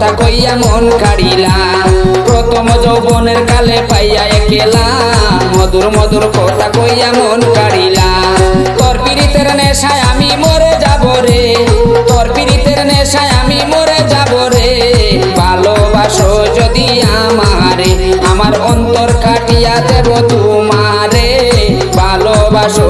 কথা কইয়া মন কাড়িলা। প্রথম যৌবনের কালে পাইয়া একেলা। মধুর মধুর কথা কইয়া মন কাড়িলা। তোর পীড়িতের নেশায় আমি মরে যাব রে। তোর পীড়িতের নেশায় আমি মরে যাব রে। ভালোবাসো যদি আমারে, আমার অন্তর কাটিয়া দেব তোমারে। ভালোবাসো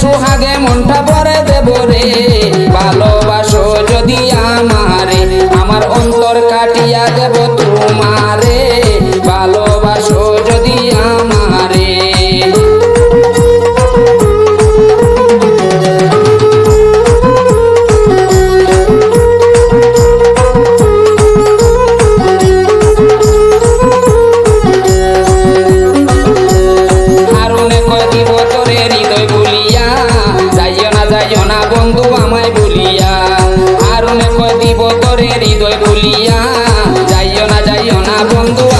সুহাগে মনটা পরে দেব রে। ভালোবাসো যদি আমারে আমার অন্তর কাটিয়া দেব। হৃদয় যাইও না যাইও না বন্ধু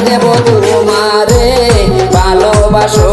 দেব তোমারে ভালোবাসো